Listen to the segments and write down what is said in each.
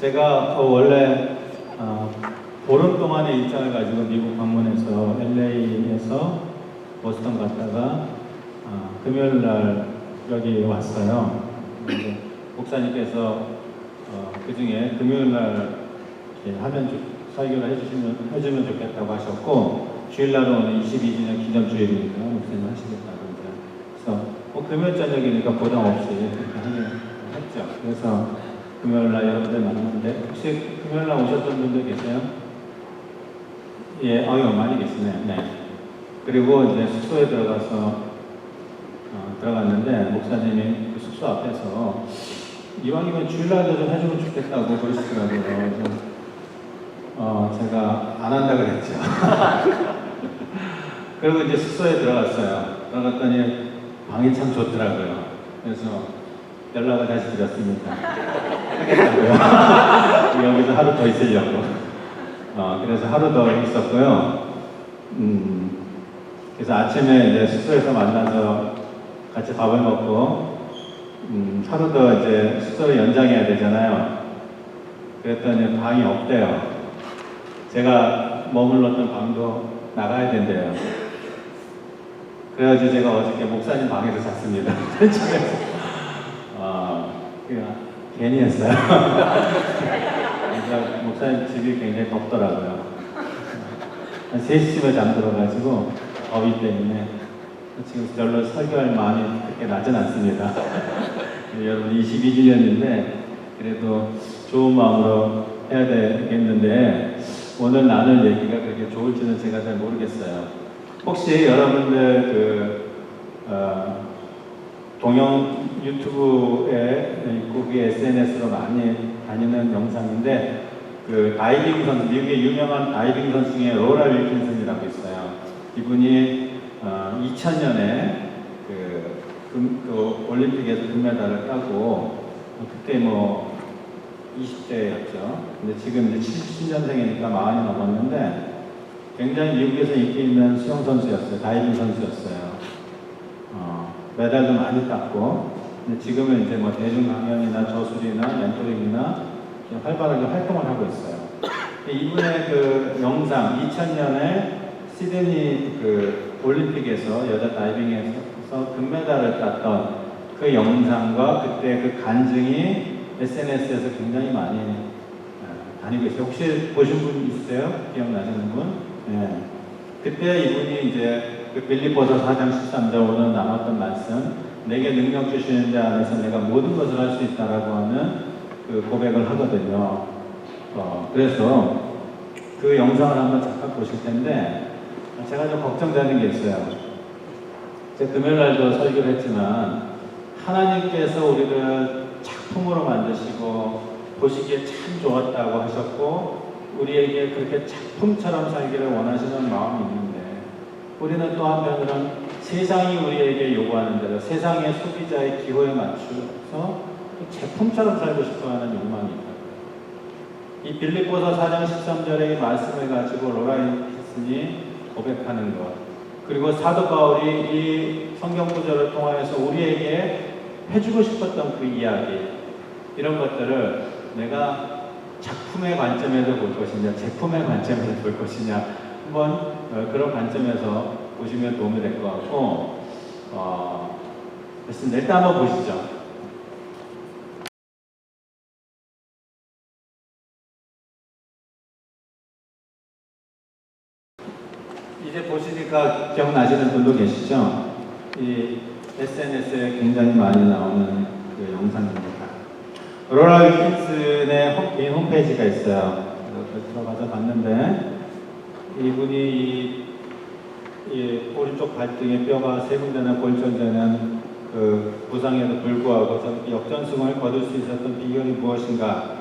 제가 어, 원래 어, 보름 동안의 일정을 가지고 미국 방문해서 LA에서 보스턴 갔다가 어, 금요일 날 여기 왔어요. 목사님께서 어, 그 중에 금요일 날 하면 좋- 설교를 해주시면 해주면 좋겠다고 하셨고 주일날은 오늘 22주년 기념주일이니까 목사님 하시겠다고 이제 그래서 뭐 금요일 저녁이니까 부담 없이 그렇게 하긴 했죠. 그래서 금요일 날 여러분들 만났는데 혹시 금요일 날 오셨던 분들 계세요? 예, 아유 많이 계시네. 네. 그리고 이제 숙소에 들어가서 어, 들어갔는데 목사님이 그 숙소 앞에서 이왕이면 주일날도 좀 해주면 좋겠다고 그러시더라고요. 그래서 어, 제가 안 한다 그랬죠. 그리고 이제 숙소에 들어갔어요. 들어갔더니 방이 참 좋더라고요. 그래서 연락을 다시 드렸습니다. 하겠다고요. 여기서 하루 더 있으려고. 어, 그래서 하루 더 있었고요. 음, 그래서 아침에 이제 숙소에서 만나서 같이 밥을 먹고, 음, 하루 더 이제 숙소를 연장해야 되잖아요. 그랬더니 방이 없대요. 제가 머물렀던 방도 나가야 된대요. 그래가지고 제가 어저께 목사님 방에서 잤습니다. 그냥 괜히 했어요. 그래서 목사님 집이 굉장히 덥더라고요. 한 3시쯤에 잠들어가지고 더위 때문에 지금 별로 설교할 마음이 그렇게 나진 않습니다. 여러분 22주년인데 그래도 좋은 마음으로 해야 되겠는데 오늘 나눌 얘기가 그렇게 좋을지는 제가 잘 모르겠어요. 혹시 여러분들 그 어, 동영 유튜브에 그게 SNS로 많이 다니는 영상인데 그 다이빙 선수 미국의 유명한 다이빙 선수 중에 로라 윌킨슨이라고 있어요. 이분이 어, 2000년에 그, 금, 그 올림픽에서 금메달을 따고 어, 그때 뭐 20대였죠. 근데 지금 이제 77년생이니까 마흔이 넘었는데 굉장히 미국에서 인기 있는 수영 선수였어요. 다이빙 선수였어요. 어, 메달도 많이 땄고 지금은 이제 뭐 대중 강연이나 저술이나 멘토링이나 활발하게 활동을 하고 있어요. 이분의 그 영상 2000년에 시드니 그 올림픽에서 여자 다이빙에서 금메달을 땄던 그 영상과 그때 그 간증이 SNS에서 굉장히 많이 어, 다니고 있어요. 혹시 보신 분 있으세요? 기억나시는 분? 네. 그때 이분이 이제 그 빌립보서 4장 13절 오늘 나눴던 말씀 내게 능력 주시는 자 안에서 내가 모든 것을 할 수 있다라고 하는 그 고백을 하거든요. 어, 그래서 그 영상을 한번 잠깐 보실 텐데 제가 좀 걱정되는 게 있어요. 제가 금요일 날도 설교를 했지만 하나님께서 우리를 작품으로 만드시고 보시기에 참 좋았다고 하셨고 우리에게 그렇게 작품처럼 살기를 원하시는 마음이 있는데 우리는 또 한편으로는 세상이 우리에게 요구하는 대로 세상의 소비자의 기호에 맞춰서 제품처럼 살고 싶어하는 욕망이 있다. 이 빌립보서 4장 13절의 이 말씀을 가지고 로라이슨이 고백하는 것 그리고 사도 바울이 이 성경 구절을 통하여서 우리에게 해주고 싶었던 그 이야기 이런 것들을 내가 작품의 관점에서 볼 것이냐 제품의 관점에서 볼 것이냐 한번 어, 그런 관점에서 보시면 도움이 될 것 같고 어, 됐습니다. 일단 한번 보시죠. 이제 보시니까 기억나시는 분도 계시죠? 이 SNS에 굉장히 많이 나오는 그 영상입니다. 로라 윌킨슨의 홈, 개인 홈페이지가 있어요. 들어가서 봤는데 이분이 이, 이 오른쪽 발등에 뼈가 세 군데나 골절되는 그 부상에도 불구하고 역전승을 거둘 수 있었던 비결이 무엇인가?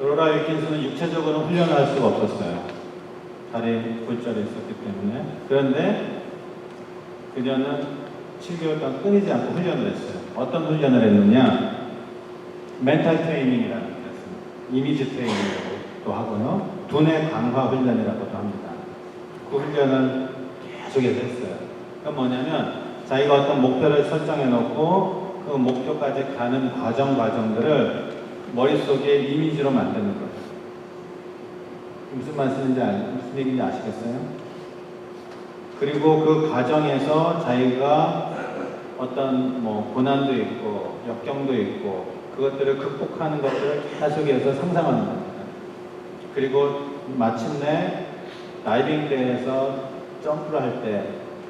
로라 윌킨슨은 육체적으로 훈련할 수가 없었어요. 다리 골절이 있었기 때문에 그런데 그녀는 7개월 동안 끊이지 않고 훈련을 했어요. 어떤 훈련을 했느냐? 멘탈 트레이닝이라는 게 있습니다. 이미지 트레이닝이라고도 하고요. 두뇌 강화 훈련이라고도 합니다. 그 훈련을 계속해서 했어요. 그건 뭐냐면 자기가 어떤 목표를 설정해 놓고 그 목표까지 가는 과정 과정들을 머릿속에 이미지로 만드는 거예요. 무슨 말씀인지 알, 무슨 얘기인지 아시겠어요? 그리고 그 과정에서 자기가 어떤 뭐 고난도 있고 역경도 있고 그것들을 극복하는 것들을 계속해서 상상하는 겁니다. 그리고 마침내 다이빙 대에서 점프를 할 때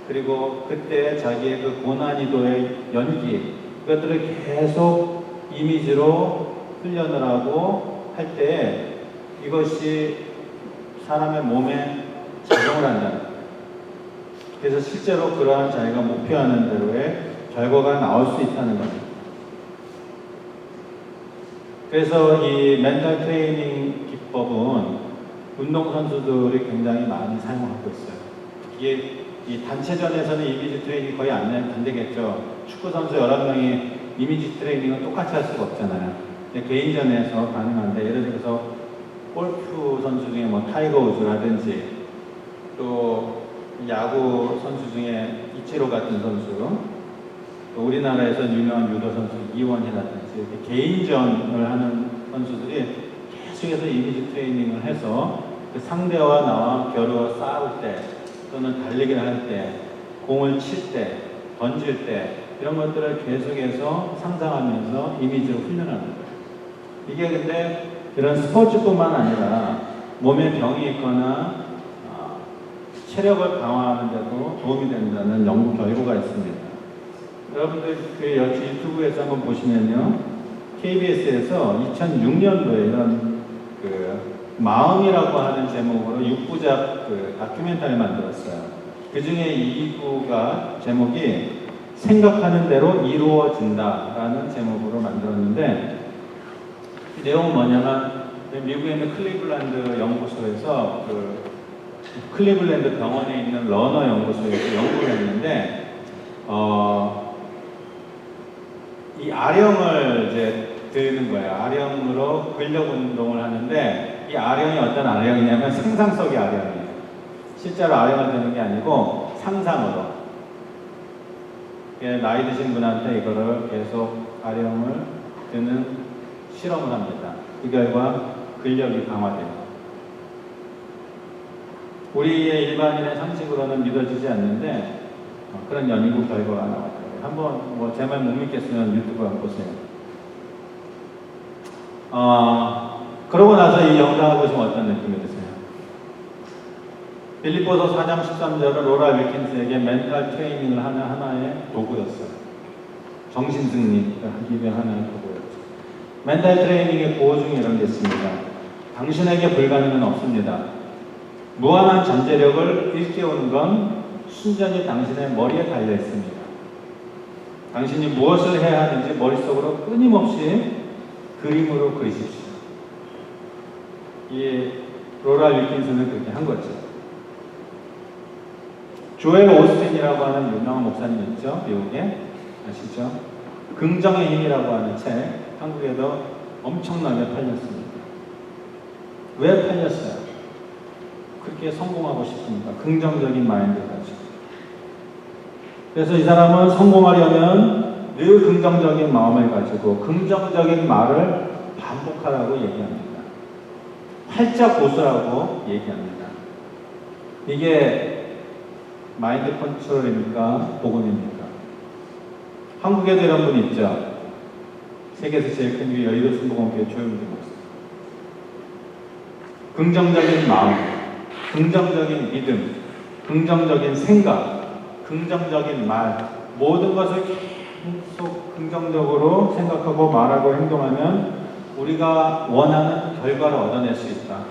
그리고 그때 자기의 그 고난이도의 연기 그것들을 계속 이미지로 훈련을 하고 할 때 이것이 사람의 몸에 작용을 거예요. 그래서 실제로 그러한 자기가 목표하는 대로의 결과가 나올 수 있다는 겁니다. 그래서 이 멘탈 트레이닝 기법은 운동선수들이 굉장히 많이 사용하고 있어요. 이게 이 단체전에서는 이미지 트레이닝 거의 안, 안 되겠죠. 축구 선수 11명이 이미지 트레이닝은 똑같이 할 수가 없잖아요. 근데 개인전에서 가능한데 예를 들어서 골프 선수 중에 뭐 타이거 우즈라든지 또 야구 선수 중에 이치로 같은 선수 또 우리나라에서 유명한 유도 선수 이원희라든지 개인전을 하는 선수들이 계속해서 이미지 트레이닝을 해서 그 상대와 나와 겨루어 싸울 때 또는 달리기를 할 때 공을 칠 때 던질 때 이런 것들을 계속해서 상상하면서 이미지를 훈련하는 거예요. 이게 근데 이런 스포츠뿐만 아니라 몸에 병이 있거나 어, 체력을 강화하는 데도 도움이 된다는 연구 결과가 있습니다. 여러분들 그 역시 유튜브에서 한번 보시면요. KBS에서 2006년도에 이런 그 마음이라고 하는 제목으로 6부작 그 다큐멘터리 만들었어요. 그 중에 2부가 제목이 생각하는 대로 이루어진다라는 제목으로 만들었는데 이 내용은 뭐냐면 미국에 있는 클리블랜드 연구소에서 그 클리블랜드 병원에 있는 러너 연구소에서 연구를 했는데 어, 이 아령을 이제 드는 거예요. 아령으로 근력 운동을 하는데 이 아령이 어떤 아령이냐면 상상 속의 아령이에요. 실제로 아령을 드는 게 아니고 상상으로. 예, 나이 드신 분한테 이거를 계속 아령을 드는 실험을 합니다. 그 결과 근력이 강화돼요. 우리의 일반인의 상식으로는 믿어지지 않는데 어, 그런 연구 결과가 나왔어요. 한번 뭐 제 말 못 믿겠으면 유튜브 한번 보세요. 어, 그러고 나서 이 영상을 보시면 어떤 느낌이 드세요? 빌립보서 4장 13절은 로라 윌킨스에게 멘탈 트레이닝을 하는 하나의 도구였어요. 정신승리를 하기 위한 하나의 도구였죠. 멘탈 트레이닝의 고어 중에 이런 게 있습니다. 당신에게 불가능은 없습니다. 무한한 잠재력을 일깨우는 건 순전히 당신의 머리에 달려 있습니다. 당신이 무엇을 해야 하는지 머릿속으로 끊임없이 그림으로 그리십시오. 이 로라 윌킨스는 그렇게 한 거죠. 조엘 오스틴이라고 하는 유명한 목사님 있죠? 미국에 아시죠? 긍정의 힘이라고 하는 책 한국에도 엄청나게 팔렸습니다. 왜 팔렸어요? 그렇게 성공하고 싶으니까 긍정적인 마인드를 가지고 그래서 이 사람은 성공하려면 늘 긍정적인 마음을 가지고 긍정적인 말을 반복하라고 얘기합니다. 활짝 웃으라고 얘기합니다. 이게 마인드 컨트롤입니까? 복음입니까? 한국에도 이런 분 있죠? 세계에서 제일 큰 교회 여의도 순복음교회 조영주 목사. 긍정적인 마음, 긍정적인 믿음, 긍정적인 생각, 긍정적인 말, 모든 것을 계속 긍정적으로 생각하고 말하고 행동하면 우리가 원하는 결과를 얻어낼 수 있다.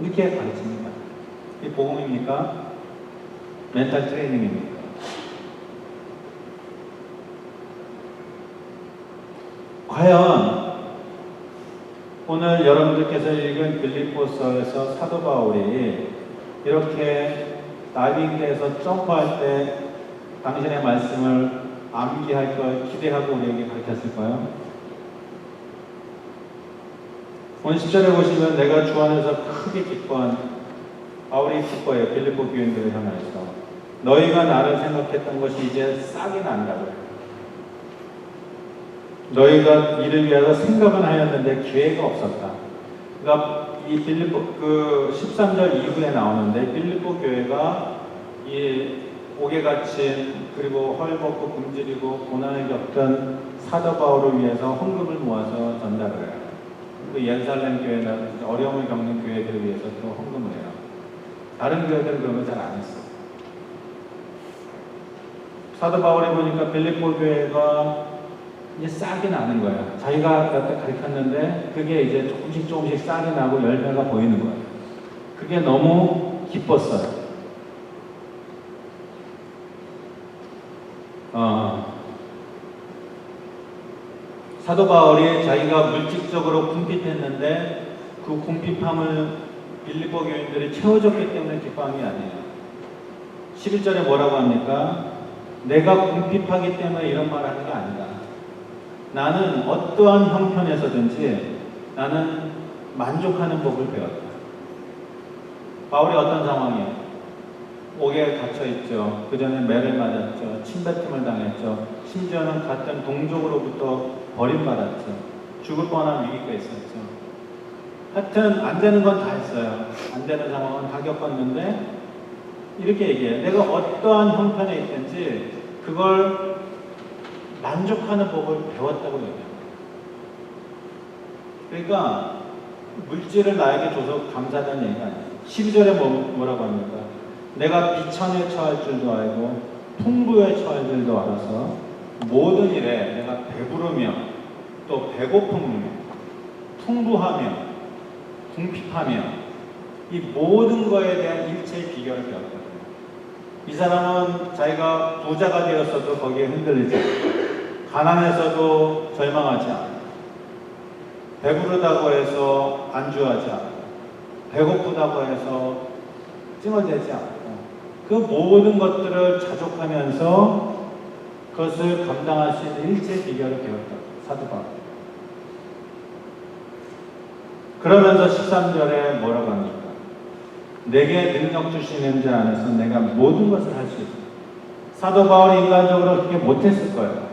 이렇게 가르칩니다. 이 복음입니까? 멘탈 트레이닝입니까? 과연 오늘 여러분들께서 읽은 빌립보서에서 사도 바울이 이렇게 다이빙에서 점프할 때 당신의 말씀을 암기할 걸 기대하고 우리에게 가르쳤을까요? 오늘 10절에 보시면 내가 주 안에서 크게 기뻐한 바울이 기뻐해요. 빌립보 교인들을 향하여서 너희가 나를 생각했던 것이 이제 싹이 난다고요. 너희가 이를 위하여 생각은 하였는데 기회가 없었다. 그러니까 이 빌립보 그 13절 이후에 나오는데 빌립보 교회가 이 옥에 갇힌 그리고 헐벗고 굶주리고 고난을 겪던 사도 바울을 위해서 헌금을 모아서 전달을 해요. 그 예루살렘 교회는 어려움을 겪는 교회들을 위해서 또 헌금을 해요. 다른 교회들은 그런 거잘안 했어. 사도 바울이 보니까 빌립보 교회가 이제 싹이 나는 거야. 자기가 가르쳤는데 그게 이제 조금씩 조금씩 싹이 나고 열매가 보이는 거야. 그게 너무 기뻤어요. 어, 사도 바울이 자기가 물질적으로 궁핍했는데 그 궁핍함을 빌립보 교인들이 채워줬기 때문에 기뻐한 게 아니에요. 11절에 뭐라고 합니까? 내가 궁핍하기 때문에 이런 말 하는 게 아니다. 나는 어떠한 형편에서든지 나는 만족하는 법을 배웠다. 바울이 어떤 상황이에요? 옥에 갇혀 있죠. 그 전에 매를 맞았죠. 침뱉음을 당했죠. 심지어는 같은 동족으로부터 버림받았죠. 죽을 뻔한 위기가 있었죠. 하여튼 안 되는 건 다 했어요. 안 되는 상황은 다 겪었는데 이렇게 얘기해요. 내가 어떠한 형편에 있든지 그걸 만족하는 법을 배웠다고 얘기해요. 그러니까 물질을 나에게 줘서 감사하다는 얘기가 아니에요. 12절에 뭐, 뭐라고 합니까? 내가 비천에 처할 줄도 알고 풍부에 처할 줄도 알아서 모든 일에 내가 배부르며 또 배고픔이며 풍부하며 궁핍하며 이 모든 거에 대한 일체의 비결을 배웠거든요. 이 사람은 자기가 부자가 되었어도 거기에 흔들리지 않고 가난해서도 절망하지 않고 배부르다고 해서 안주하지 않고 배고프다고 해서 찡얼대지 않고 그 모든 것들을 자족하면서 그것을 감당할 수 있는 일체 비결을 배웠다. 사도 바울. 그러면서 13절에 뭐라고 합니까? 내게 능력 주시는 자 안에서 내가 모든 것을 할 수 있다. 사도 바울이 인간적으로 그렇게 못했을 거예요.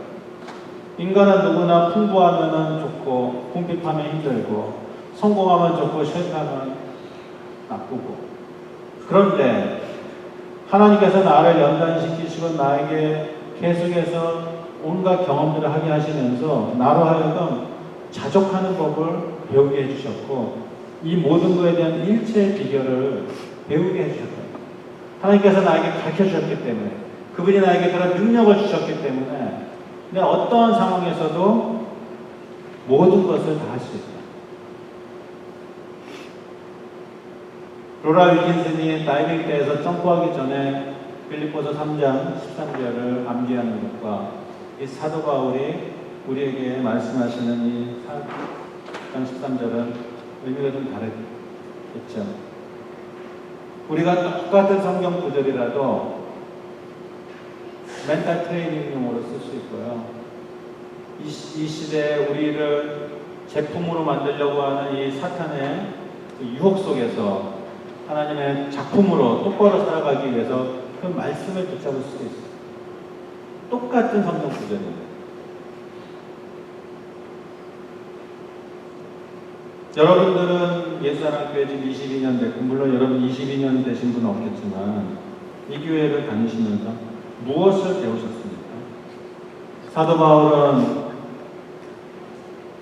인간은 누구나 풍부하면 좋고 궁핍하면 힘들고 성공하면 좋고 실패하면 나쁘고 그런데 하나님께서 나를 연단시키시고 나에게 계속해서 온갖 경험들을 하게 하시면서 나로 하여금 자족하는 법을 배우게 해주셨고 이 모든 것에 대한 일체의 비결을 배우게 해주셨다. 하나님께서 나에게 가르쳐 주셨기 때문에 그분이 나에게 그런 능력을 주셨기 때문에 내가 어떠한 상황에서도 모든 것을 다 할 수 있다. 로라 위긴슨이 다이빙 때에서 점프하기 전에 빌립보서 3장 13절을 암기하는 것과 이 사도 바울이 우리에게 말씀하시는 이 3장 13절은 의미가 좀 다르겠죠. 우리가 똑같은 성경 구절이라도 멘탈 트레이닝용으로 쓸 수 있고요. 이, 시- 이 시대에 우리를 제품으로 만들려고 하는 이 사탄의 그 유혹 속에서 하나님의 작품으로 똑바로 살아가기 위해서 그 말씀을 붙잡을 수도 있어요. 똑같은 성경 구절입니다. 여러분들은 예수하나교회 지금 22년 됐고 물론 여러분 22년 되신 분은 없겠지만 이 교회를 다니시면서 무엇을 배우셨습니까? 사도 바울은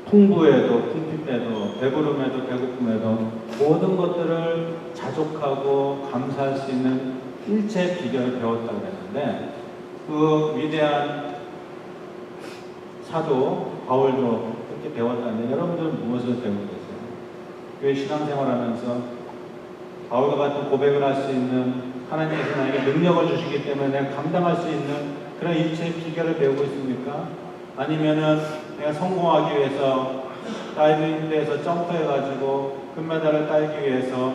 풍부에도 풍핍에도 배부름에도 배고픔에도 모든 것들을 자족하고 감사할 수 있는 일체 비결을 배웠다고 했는데 그 위대한 사도 바울도 그렇게 배웠다는데 여러분들은 무엇을 배우고 계세요? 교회 신앙생활 하면서 바울과 같은 고백을 할 수 있는 하나님께서 나에게 능력을 주시기 때문에 내가 감당할 수 있는 그런 일체의 비결을 배우고 있습니까? 아니면은 내가 성공하기 위해서 다이빙대에서 점프해가지고 금메달을 따기 위해서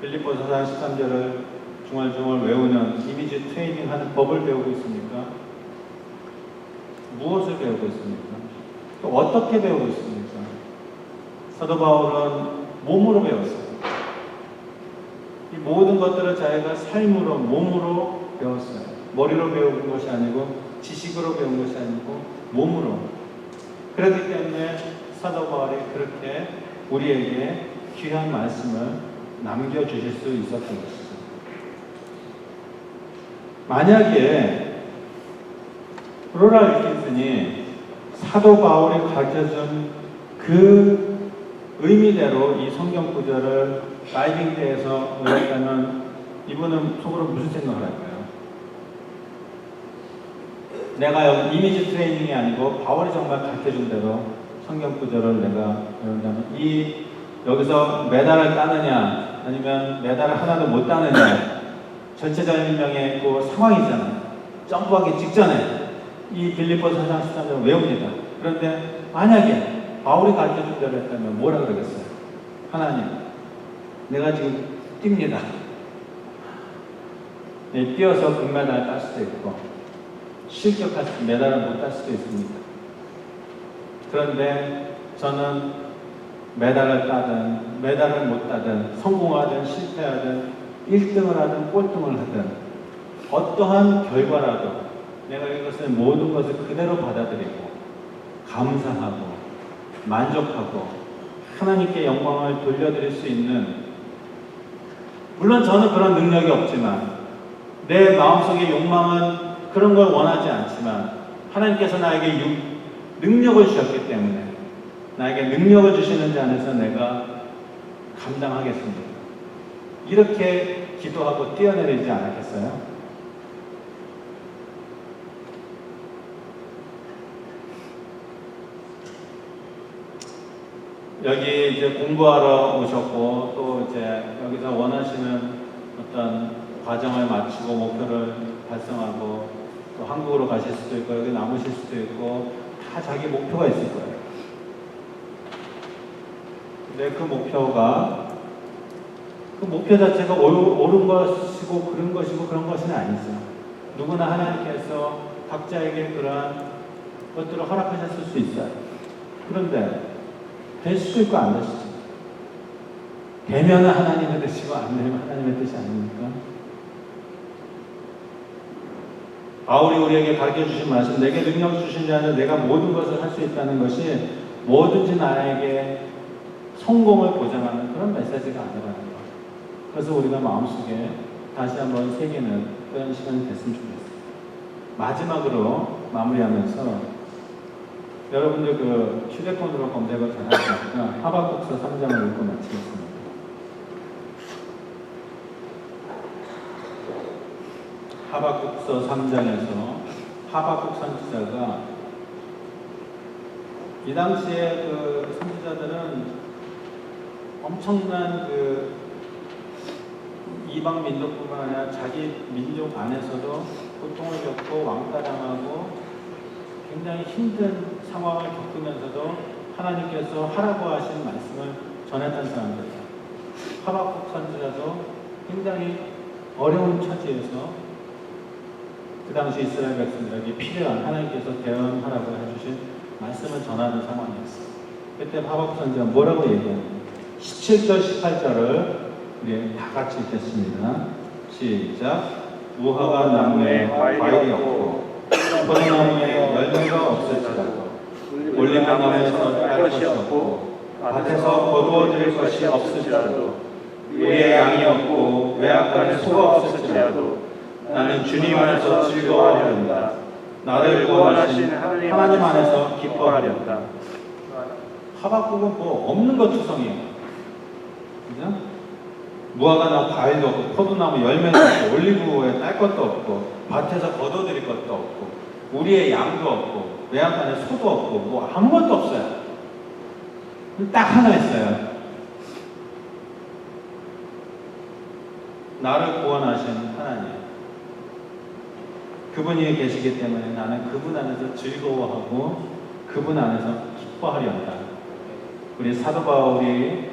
빌립보서 4 13절을 중얼중얼 외우는 이미지 트레이닝 하는 법을 배우고 있습니까? 무엇을 배우고 있습니까? 또 어떻게 배우고 있습니까? 사도 바울은 몸으로 배웠어요. 이 모든 것들을 자기가 삶으로, 몸으로 배웠어요. 머리로 배운 것이 아니고, 지식으로 배운 것이 아니고, 몸으로. 그렇기 때문에 사도 바울이 그렇게 우리에게 귀한 말씀을 남겨주실 수 있었던 것이죠. 만약에 로라 윌킨슨이 사도 바울이 가르쳐준 그 의미대로 이 성경 구절을 라이딩대에서 외웠다면 이분은 속으로 무슨 생각을 할까요? 내가 이미지 트레이닝이 아니고 바울이 정말 가르쳐준 대로 성경 구절을 내가 외운다면 이 여기서 메달을 따느냐 아니면 메달을 하나도 못 따느냐 전체적인 명의 그 상황이잖아요. 점프하기 직전에 이 빌리포스 사장 13장을 외웁니다. 그런데 만약에 바울이 가르쳐준 대로 했다면 뭐라 그러겠어요? 하나님, 내가 지금 뜁니다. 네, 뛰어서 금메달 딸 수도 있고 실격할 수 메달을 못 딸 수도 있습니다. 그런데 저는 메달을 따든 메달을 못 따든 성공하든 실패하든 1등을 하든 꼴등을 하든 어떠한 결과라도 내가 이것을 모든 것을 그대로 받아들이고 감사하고 만족하고 하나님께 영광을 돌려드릴 수 있는 물론 저는 그런 능력이 없지만 내 마음속의 욕망은 그런 걸 원하지 않지만 하나님께서 나에게 육- 능력을 주셨기 때문에 나에게 능력을 주시는 자 안에서 내가 감당하겠습니다. 이렇게 기도하고 뛰어내리지 않았겠어요? 여기 이제 공부하러 오셨고 또 이제 여기서 원하시는 어떤 과정을 마치고 목표를 달성하고 또 한국으로 가실 수도 있고 여기 남으실 수도 있고 다 자기 목표가 있을 거예요. 근데 그 목표가 그 목표 자체가 옳- 옳은 것이고 그런 것이고 그런 것은 아니죠. 누구나 하나님께서 각자에게 그러한 것들을 허락하셨을 수 있어요. 그런데 될 수도 있고 안 될 수도 있고 되면은 하나님의 뜻이고 안 되면 하나님의 뜻이 아닙니까? 바울이 우리에게 가르쳐 주신 말씀, 내게 능력 주신 자는 내가 모든 것을 할 수 있다는 것이 뭐든지 나에게 성공을 보장하는 그런 메시지가 아니라는 것. 그래서 우리가 마음속에 다시 한번 새기는 그런 시간이 됐으면 좋겠어요. 마지막으로 마무리하면서 여러분들 그 휴대폰으로 검색을 잘 하시니까 하박국서 3장을 읽고 마치겠습니다. 하박국서 3장에서 하박국 선지자가 이 당시에 그 선지자들은 엄청난 그 이방 민족뿐만 아니라 자기 민족 안에서도 고통을 겪고 왕따당하고 굉장히 힘든 상황을 겪으면서도 하나님께서 하라고 하신 말씀을 전했던 사람들이에요. 하박국 선지자도 굉장히 어려운 처지에서 그 당시 이스라엘 백성들에게 필요한 하나님께서 대응하라고 해주신 말씀을 전하는 상황이었어요. 그때 하박국 선지가 뭐라고 얘기하냐면 17절, 18절을 우리 다 같이 읽겠습니다. 시작. 무화과 나무에 과일이 없고 포도나무에 열매가 없을지라도 올리브나무에서 딸 것이 없고 밭에서 거두어 드릴 것이 없을지라도 우리의 양이 없고 외양간에 소가 없을지라도 나는 주님 안에서 즐거워하려는다. 나를 구원하신 하나님 안에서 기뻐하려는다. 하박국은 뭐 없는 것 투성이에요. 그죠? 무화과 나무 과일도 없고 포도나무 열매도 없고 올리브오에 딸 것도 없고 밭에서 거둬들일 것도 없고 우리의 양도 없고 외양간에 소도 없고 뭐 아무것도 없어요. 딱 하나 있어요. 나를 구원하신. 그분이 계시기 때문에 나는 그분 안에서 즐거워하고 그분 안에서 기뻐하려 한다. 우리 사도 바울이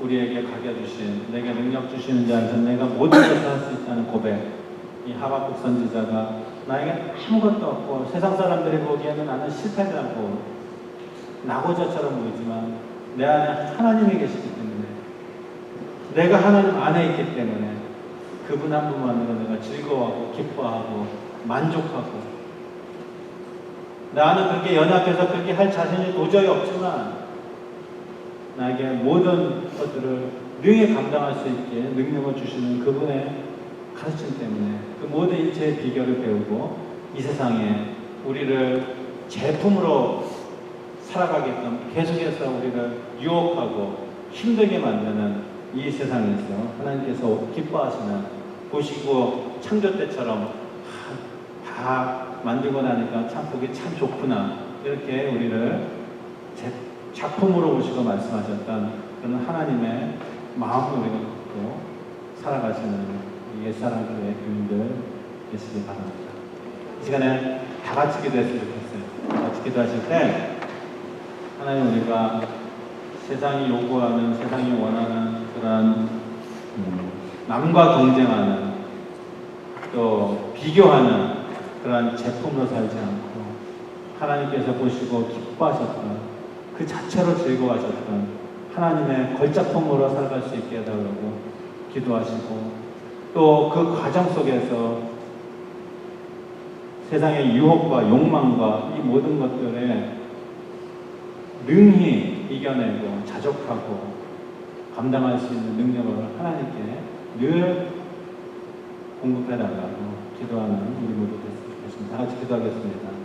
우리에게 가게 주신 내게 능력 주시는 자에서 내가 모든 것을 할 수 있다는 고백. 이 하박국 선지자가 나에게 아무것도 없고 세상 사람들이 보기에는 나는 실패자고 나고자처럼 보이지만 내 안에 하나님이 계시기 때문에 내가 하나님 안에 있기 때문에 그분 한 분만으로 내가 즐거워하고 기뻐하고 만족하고. 나는 그렇게 연약해서 그렇게 할 자신이 도저히 없지만 나에게 모든 것들을 능히 감당할 수 있게 능력을 주시는 그분의 가르침 때문에 그 모든 일체의 비결을 배우고 이 세상에 우리를 제품으로 살아가게끔 계속해서 우리를 유혹하고 힘들게 만드는 이 세상에서 하나님께서 기뻐하시는 보시고 창조 때처럼 다, 다 만들고 나니까 참 보기 참 좋구나 이렇게 우리를 제 작품으로 보시고 말씀하셨던 그런 하나님의 마음을 우리가 갖고 살아가시는 이 옛사람 교회 교인들 되시기 바랍니다. 이 시간에 다 같이 기도했으면 좋겠어요. 다 같이 기도하실 때 하나님 우리가 세상이 요구하는 세상이 원하는 그런 음, 남과 경쟁하는 또 비교하는 그런 제품으로 살지 않고 하나님께서 보시고 기뻐하셨던 그 자체로 즐거워하셨던 하나님의 걸작품으로 살아갈 수 있게 해달라고 기도하시고 또 그 과정 속에서 세상의 유혹과 욕망과 이 모든 것들에 능히 이겨내고 자족하고 감당할 수 있는 능력을 하나님께 늘 공급해 달라고 기도하는 우리 모두 됐습니다. 다 같이 기도하겠습니다.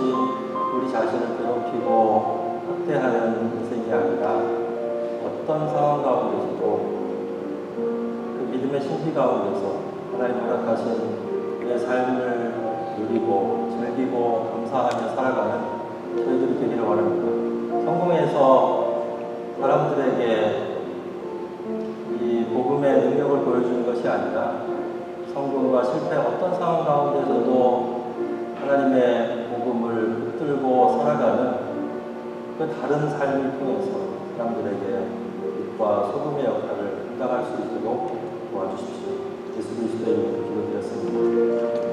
없이 우리 자신을 괴롭히고 학대하는 인생이 아니라 어떤 상황 가운데서도 그 믿음의 신비 가운데서 하나님 허락하신 내 삶을 누리고 즐기고 감사하며 살아가는 저희들이 되기를 원합니다. 성공해서 사람들에게 이 복음의 능력을 보여주는 것이 아니라 성공과 실패 어떤 상황 가운데서도 하나님의 붙들고 살아가는 그 다른 삶을 통해서 사람들에게 빛과 소금의 역할을 감당할 수 있도록 도와주십시오. 예수 그리스도의 이름으로 기도드렸습니다.